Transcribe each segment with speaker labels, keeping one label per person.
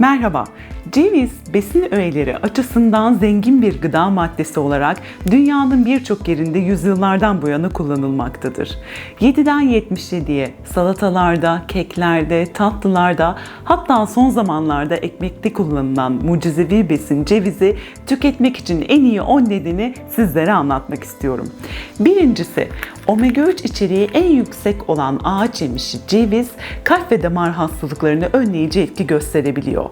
Speaker 1: Merhaba. Ceviz besin öğeleri açısından zengin bir gıda maddesi olarak dünyanın birçok yerinde yüzyıllardan bu yana kullanılmaktadır. 7'den 77'ye salatalarda, keklerde, tatlılarda hatta son zamanlarda ekmekte kullanılan mucizevi besin cevizi tüketmek için en iyi 10 nedeni sizlere anlatmak istiyorum. Birincisi omega 3 içeriği en yüksek olan ağaç yemişi ceviz kalp ve damar hastalıklarını önleyici etki gösterebiliyor.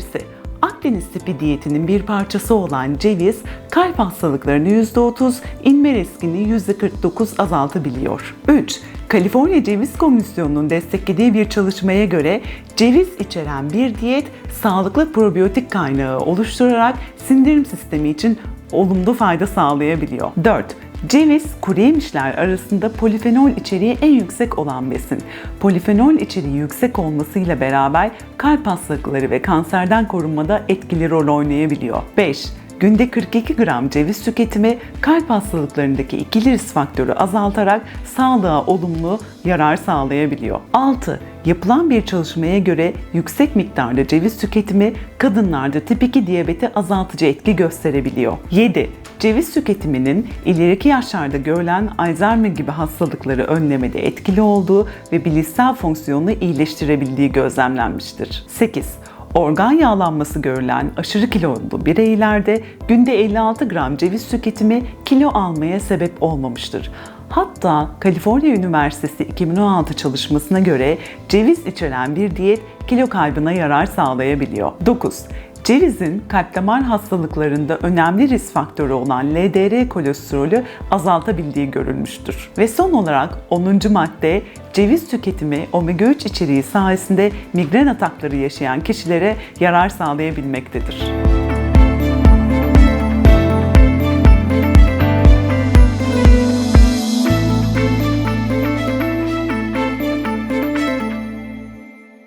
Speaker 1: İkincisi Akdeniz tipi diyetinin bir parçası olan ceviz kalp hastalıklarını %30, inme riskini %49 azaltabiliyor. 3. Kaliforniya Ceviz Komisyonu'nun desteklediği bir çalışmaya göre ceviz içeren bir diyet sağlıklı probiyotik kaynağı oluşturarak sindirim sistemi için olumlu fayda sağlayabiliyor. 4. Ceviz, kuru yemişler arasında polifenol içeriği en yüksek olan besin. Polifenol içeriği yüksek olmasıyla beraber kalp hastalıkları ve kanserden korunmada etkili rol oynayabiliyor. 5. Günde 42 gram ceviz tüketimi kalp hastalıklarındaki ikili risk faktörü azaltarak sağlığa olumlu yarar sağlayabiliyor. 6. Yapılan bir çalışmaya göre yüksek miktarda ceviz tüketimi kadınlarda tip 2 diyabeti azaltıcı etki gösterebiliyor. 7. Ceviz tüketiminin ileriki yaşlarda görülen Alzheimer gibi hastalıkları önlemede etkili olduğu ve bilişsel fonksiyonunu iyileştirebildiği gözlemlenmiştir. 8. Organ yağlanması görülen aşırı kilolu bireylerde günde 56 gram ceviz tüketimi kilo almaya sebep olmamıştır. Hatta Kaliforniya Üniversitesi 2016 çalışmasına göre ceviz içeren bir diyet kilo kaybına yarar sağlayabiliyor. 9. Cevizin kalp damar hastalıklarında önemli risk faktörü olan LDR kolesterolü azaltabildiği görülmüştür. Ve son olarak 10. madde ceviz tüketimi omega 3 içeriği sayesinde migren atakları yaşayan kişilere yarar sağlayabilmektedir.